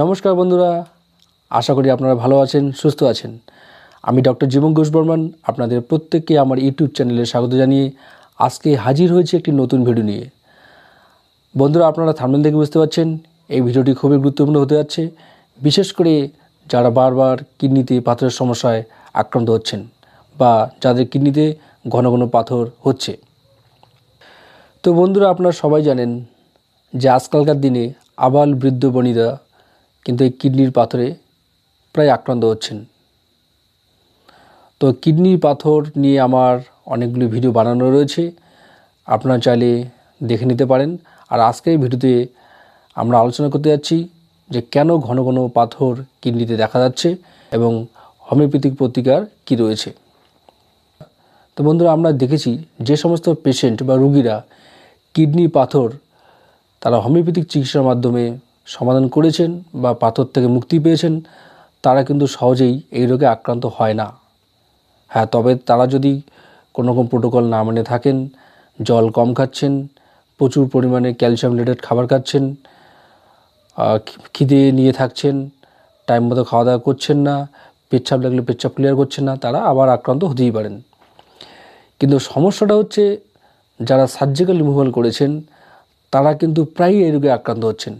নমস্কার বন্ধুরা, আশা করি আপনারা ভালো আছেন, সুস্থ আছেন। আমি ডক্টর জীবন ঘোষ বর্মন, আপনাদের প্রত্যেককে আমার ইউটিউব চ্যানেলে স্বাগত জানিয়ে আজকে হাজির হয়েছে একটি নতুন ভিডিও নিয়ে। বন্ধুরা, আপনারা থামনেল দেখে বুঝতে পারছেন, এই ভিডিওটি খুবই গুরুত্বপূর্ণ হতে যাচ্ছে, বিশেষ করে যারা বারবার কিডনিতে পাথরের সমস্যায় আক্রান্ত হচ্ছেন বা যাদের কিডনিতে ঘন ঘন পাথর হচ্ছে। তো বন্ধুরা, আপনারা সবাই জানেন যে আজকালকার দিনে আবাল বৃদ্ধ বনিতা কিন্তু এই কিডনির পাথরে প্রায় আক্রান্ত হচ্ছেন। তো কিডনির পাথর নিয়ে আমার অনেকগুলি ভিডিও বানানো রয়েছে। আপনারা চাইলে দেখে নিতে পারেন। আর আজকের ভিডিওতে আমরা আলোচনা করতে যাচ্ছি যে কেন ঘন ঘন পাথর কিডনিতে দেখা যাচ্ছে এবং হোমিওপ্যাথিক প্রতিকার কী রয়েছে। তো বন্ধুরা, আমরা দেখেছি যে সমস্ত পেশেন্ট বা রুগীরা কিডনি পাথর তারা হোমিওপ্যাথিক চিকিৎসার মাধ্যমে সমাধান করেছেন বা পাথর থেকে মুক্তি পেয়েছেন, তারা কিন্তু সহজেই এই রোগে আক্রান্ত হয় না। হ্যাঁ তবে তারা যদি কোনো রকম প্রোটোকল না মেনে থাকেন, জল কম খাচ্ছেন, প্রচুর পরিমাণে ক্যালসিয়াম রিলেটেড খাবার খাচ্ছেন খিদে নিয়ে থাকছেন টাইম মতো খাওয়া দাওয়া করছেন না, পেচ্ছাপ লাগলে পেচ্ছাপ ক্লিয়ার করছেন না, তারা আবার আক্রান্ত হতেই পারেন। কিন্তু সমস্যাটা হচ্ছে, যারা সার্জিক্যাল রিমুভাল করেছেন, তারা কিন্তু প্রায়ই এই রোগে আক্রান্ত হচ্ছেন।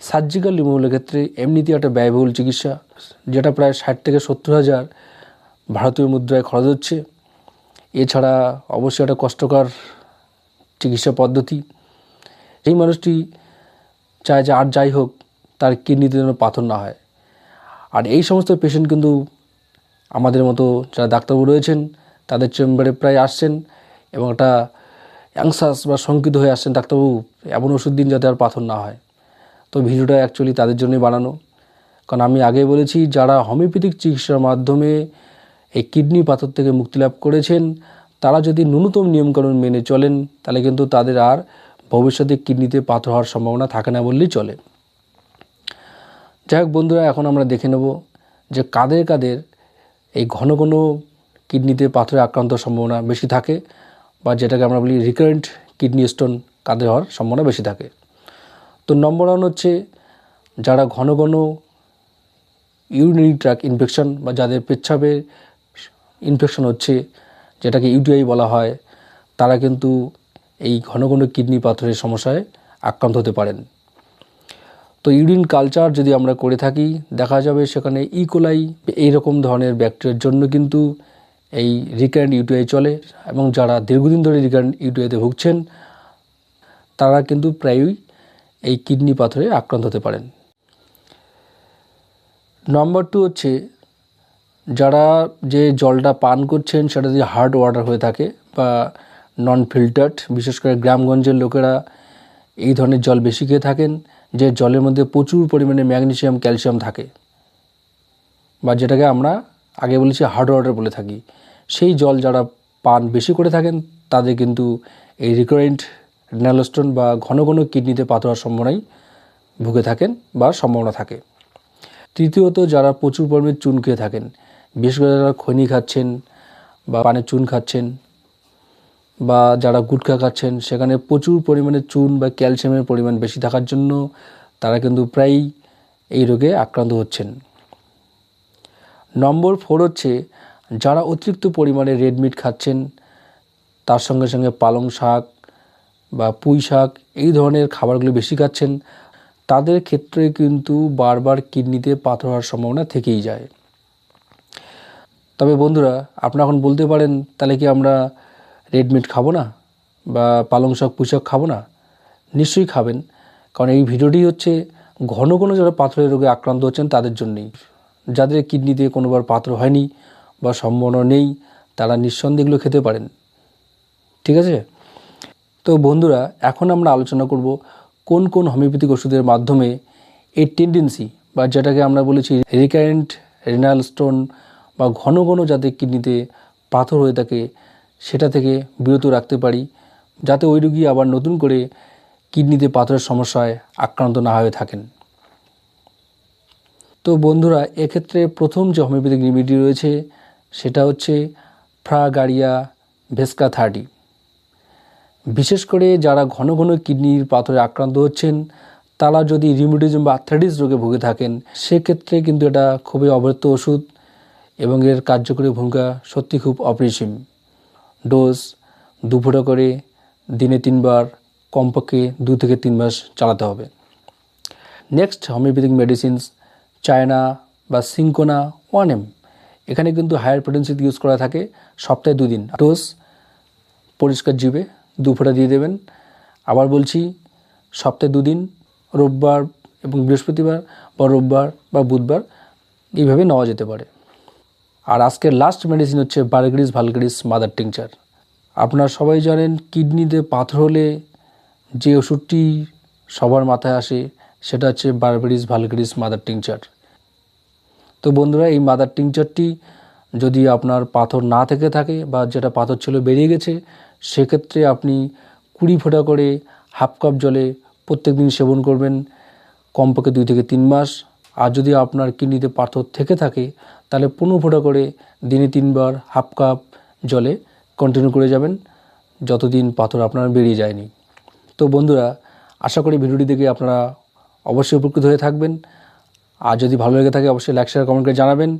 সার্জিক্যাল রিমুভালের ক্ষেত্রে এমনিতেই একটা ব্যয়বহুল চিকিৎসা, যেটা প্রায় ষাট থেকে সত্তর হাজার ভারতীয় মুদ্রায় খরচ হচ্ছে। এছাড়া অবশ্যই একটা কষ্টকর চিকিৎসা পদ্ধতি। এই মানুষটি চায় যে আর যাই হোক, তার কিডনিতে যেন পাথর না হয়। আর এই সমস্ত পেশেন্ট কিন্তু আমাদের মতো যারা ডাক্তারবাবু রয়েছেন, তাদের চেম্বারে প্রায় আসছেন এবং একটা অ্যাংসাস বা শঙ্কিত হয়ে আসছেন, ডাক্তারবাবু, এমন ওষুধ দিন যাতে আর পাথর না হয়। তো ভিডিওটা অ্যাকচুয়ালি তাদের জন্যই বানানো। কারণ আমি আগে বলেছি, যারা হোমিওপ্যাথিক চিকিৎসার মাধ্যমে এই কিডনি পাথর থেকে মুক্তি লাভ করেছেন, তারা যদি ন্যূনতম নিয়মকানুন মেনে চলেন, তাহলে কিন্তু তাদের আর ভবিষ্যতে কিডনিতে পাথর হওয়ার সম্ভাবনা থাকে না বললেই চলে। যাই হোক বন্ধুরা, এখন আমরা দেখে নেব যে কাদের কাদের এই ঘন ঘন কিডনিতে পাথরে আক্রান্ত সম্ভাবনা বেশি থাকে, বা যেটাকে আমরা বলি রিকারেন্ট কিডনি স্টোন কাদের হওয়ার সম্ভাবনা বেশি থাকে। তো নম্বর ওয়ান হচ্ছে যারা ঘন ঘন ইউরিনারি ট্র্যাক ইনফেকশন বা যাদের পেচ্ছাপে ইনফেকশন হচ্ছে, যেটাকে ইউটিআই বলা হয়, তারা কিন্তু এই ঘন ঘন কিডনি পাথরের সমস্যায় আক্রান্ত হতে পারেন। তো ইউরিন কালচার যদি আমরা করে থাকি, দেখা যাবে সেখানে ইকোলাই এইরকম ধরনের ব্যাকটেরিয়ার জন্য কিন্তু এই রিকারেন্ট ইউটিআই চলে এবং যারা দীর্ঘদিন ধরে রিকারেন্ট ইউটিআইতে ভুগছেন, তারা কিন্তু প্রায়ই এই কিডনি পাথরে আক্রান্ত হতে পারেন। নম্বর টু হচ্ছে, যারা যে জলটা পান করছেন, সেটা যদি হার্ড ওয়াটার হয়ে থাকে বা নন ফিল্টার্ড বিশেষ করে গ্রামগঞ্জের লোকেরা এই ধরনের জল বেশি খেয়ে থাকেন, যে জলের মধ্যে প্রচুর পরিমাণে ম্যাগনেশিয়াম ক্যালসিয়াম থাকে। বা যেটাকে আমরা আগে বলেছি হার্ড ওয়াটার বলে থাকি। সেই জল যারা পান বেশি করে থাকেন, তাদের কিন্তু এই রিকারেন্ট রেনালোস্টোন বা ঘন ঘন কিডনিতে পাথর হওয়ার সম্ভাবনাই ভুগে থাকেন বা সম্ভাবনা থাকে। তৃতীয়ত, যারা প্রচুর পরিমাণে চুন খেয়ে থাকেন, বিশেষ করে যারা খৈনি খাচ্ছেন বা পানে চুন খাচ্ছেন বা যারা গুটখা খাচ্ছেন, সেখানে প্রচুর পরিমাণে চুন বা ক্যালসিয়ামের পরিমাণ বেশি থাকার জন্য তারা কিন্তু প্রায়ই এই রোগে আক্রান্ত হচ্ছেন। নম্বর ফোর হচ্ছে, যারা অতিরিক্ত পরিমাণে রেড মিট খাচ্ছেন, তার সঙ্গে সঙ্গে পালং শাক বা পুঁই শাক, এই ধরনের খাবারগুলো বেশি খাচ্ছেন, তাদের ক্ষেত্রে কিন্তু বারবার কিডনিতে পাথর হওয়ার সম্ভাবনা থেকেই যায়। তবে বন্ধুরা, আপনারা এখন বলতে পারেন, তাহলে কি আমরা রেড মিট খাব না? বা পালং শাক, পুঁই শাক খাব না? নিশ্চয়ই খাবেন, কারণ এই ভিডিওটি হচ্ছে ঘন ঘন যারা পাথরের রোগে আক্রান্ত হচ্ছেন তাদের জন্যই। যাদের কিডনিতে কোনোবার পাথর হয়নি বা সম্ভাবনা নেই, তারা নিঃসন্দেহগুলো খেতে পারেন। ঠিক আছে? তো বন্ধুরা, এখন আমরা আলোচনা করব কোন কোন হোমিওপ্যাথিক ওষুধের মাধ্যমে এই টেন্ডেন্সি বা যেটাকে আমরা বলেছি রিকারেন্ট রেনাল স্টোন বা ঘন ঘন যাতে কিডনিতে পাথর হয়ে থাকে, সেটা থেকে বিরত রাখতে পারি, যাতে ওই রুগী আবার নতুন করে কিডনিতে পাথরের সমস্যায় আক্রান্ত না হয়ে থাকেন। তো বন্ধুরা, এক্ষেত্রে প্রথম যে হোমিওপ্যাথিক রেমেডি রয়েছে, সেটা হচ্ছে ফ্রাগারিয়া ভেস্কা থার্টি বিশেষ করে যারা ঘন ঘন কিডনির পাথরে আক্রান্ত হচ্ছেন, তারা যদি রিমিডিজম বা আর্থ্রাইটিস রোগে ভুগে থাকেন, সেক্ষেত্রে কিন্তু এটা খুবই অবৈধ ওষুধ এবং এর কার্যকরী ভূমিকা সত্যি খুব অপরিসীম। ডোজ দু ফোঁটা করে দিনে তিনবার, কমপক্ষে দু থেকে তিন মাস চালাতে হবে। নেক্সট হোমিওপ্যাথিক মেডিসিনস চায়না বা সিঙ্কোনা ওয়ান এম এখানে কিন্তু হায়ার পোটেন্সিতে ইউজ করা থাকে সপ্তাহে দুদিন। ডোজ পরিষ্কার জিভে দু ফোঁটা দিয়ে দেবেন। আবার বলছি, সপ্তাহে দুদিন, রোববার এবং বৃহস্পতিবার বা রোববার বা বুধবার এইভাবে নেওয়া যেতে পারে। আর আজকের লাস্ট মেডিসিন হচ্ছে বার্গরিস ভালগারিস মাদার টিংচার আপনারা সবাই জানেন, কিডনিতে পাথর হলে যে ওষুধটি সবার মাথায় আসে, সেটা হচ্ছে বারবেরিস ভালগারিস মাদার টিংচার তো বন্ধুরা, এই মাদার টিংচারটি যদি আপনার পাথর না থেকে থাকে বা যেটা পাথর ছিল বেরিয়ে গেছে সেক্ষেত্রে আপনি কুড়ি ফোঁটা করে হাফ কাপ জলে প্রত্যেক দিন সেবন করবেন। কমপক্ষে দুই থেকে তিন মাস। আর যদি আপনার কিডনিতে পাথর থেকে থাকে, তাহলে পনেরো ফোঁটা করে দিনে তিনবার হাফ কাপ জলে কন্টিনিউ করে যাবেন, যতদিন পাথর আপনার বেরিয়ে যায়নি। তো বন্ধুরা, আশা করি ভিডিওটি দেখে আপনারা অবশ্যই উপকৃত হয়ে থাকবেন। আর যদি ভালো লেগে থাকে, অবশ্যই লাইক শেয়ার কমেন্ট করে জানাবেন।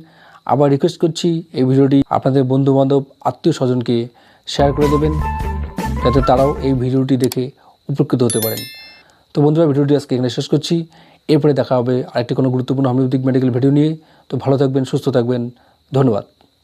আবার রিকোয়েস্ট করছি, এই ভিডিওটি আপনাদের বন্ধু বান্ধব আত্মীয় স্বজনকে শেয়ার করে দেবেন, যাতে তারাও এই ভিডিওটি দেখে উপকৃত হতে পারেন। তো বন্ধুরা, ভিডিওটি আজকে এখানে শেষ করছি। এরপরে দেখা হবে আরেকটি কোনো গুরুত্বপূর্ণ হোমিওপ্যাথিক মেডিকেল ভিডিও নিয়ে। তো ভালো থাকবেন, সুস্থ থাকবেন। ধন্যবাদ।